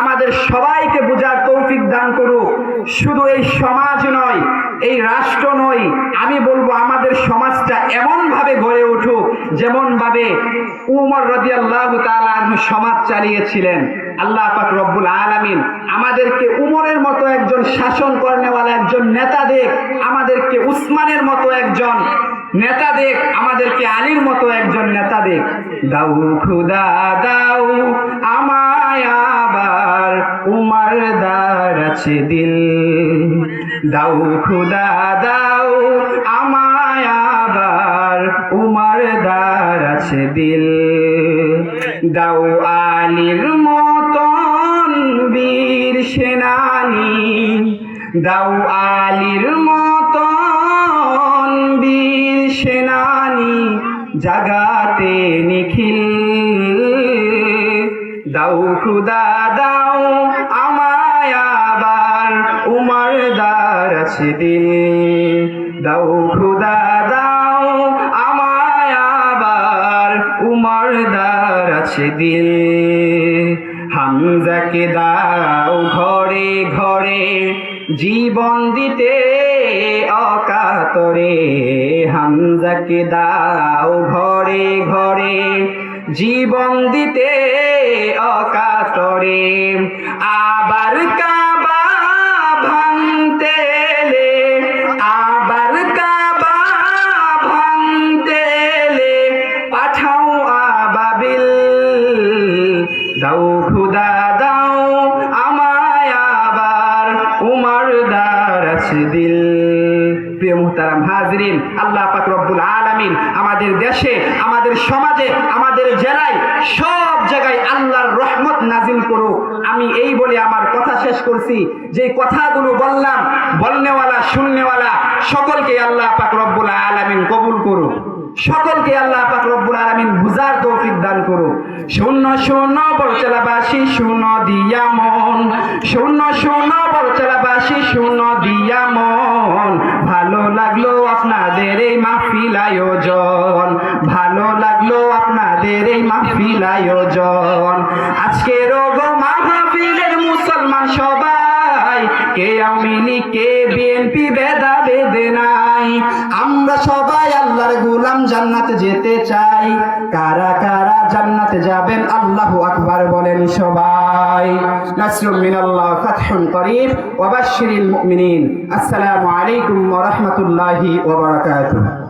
আমাদের সবাইকে বোঝার তৌফিক দান করুক। শুধু এই সমাজ নয়, এই রাষ্ট্র নয়, আমি বলব আমাদের সমাজটা এমন ভাবে গড়ে উঠুক যেমন ভাবে উমর রাদিয়াল্লাহু আনহু সমাজ চালিয়েছিলেন। আল্লাহ পাক রব্বুল আলামিন আমাদেরকে উমরের মতো একজন শাসন করেনেওয়ালা একজন নেতা দেখ, আমাদেরকে উসমানের মতো একজন নেতা দেখ, আমাদেরকে আলীর মতো একজন নেতা দেখ। দাউ খুদা, দাও, আমায় আবার উমার দার আছে দিল। দাউ খুদা, দাও, আমায় আবার উমার দার আছে দিল। দাও আলীর মতন বীর সেনানি দাউ আলীর মতন বীর সেনানি জাগাতে নিখিল। দাও খুদা, দাও আমায় আবার উমার দার আছে দিল দাও খুদা, দাও আমায় আবার উমার দার দিল হামজাকে দাও ঘরে ঘরে জীবন দিতে। অকাতরে হামজাকে দাও ঘরে ঘরে, জীবন দিতে অকাতরে। আবার কাবা ভাঙতে আবার কাবা ভাঙতে পাঠাও আবাবিল, দাও খুদা প্রিয় মুহতারাম হাজরিন, আল্লাহ পাক রব্বুল আমাদের দেশে, আমাদের সমাজে, আমাদের জেলায় সব জায়গায় আল্লাহর রহমত নাজিল করুক। আমি এই বলে আমার কথা শেষ করছি। যে কথাগুলো বললাম, বলনেওয়ালা, শুননেওয়ালা, সকলকে আল্লাহ পাক রব্বুল আলামিন কবুল করুক। সকলকে আল্লাহ পাক রব্বুল তৌফিক শূন্য শূন্য, বরচলাবাসী, শূন্য দিয়া মন। শূন্য শূন্য, বরচলাবাসী, শূন্য দিয়া মন। ভালো লাগল আপনাদের এই মাহফিল আয়োজন। ভালো লাগল আপনাদের এই মাহফিল আয়োজন। আজকে রোগ সবাই কে লীগ কে বিএনপি ভেদা বেদে নাই। আমরা সবাই আল্লাহর গোলাম, জান্নাতে যেতে চাই। কারা কারা জান্নাতে যাবেন, আল্লাহু আকবার বলেন সবাই। নাসরুম মিনাল্লাহ ফাতহুন করিব ওয়া বাশশিরিল মুমিনিন। আসসালামু আলাইকুম ওয়া রাহমাতুল্লাহি ওয়া বারাকাতুহু।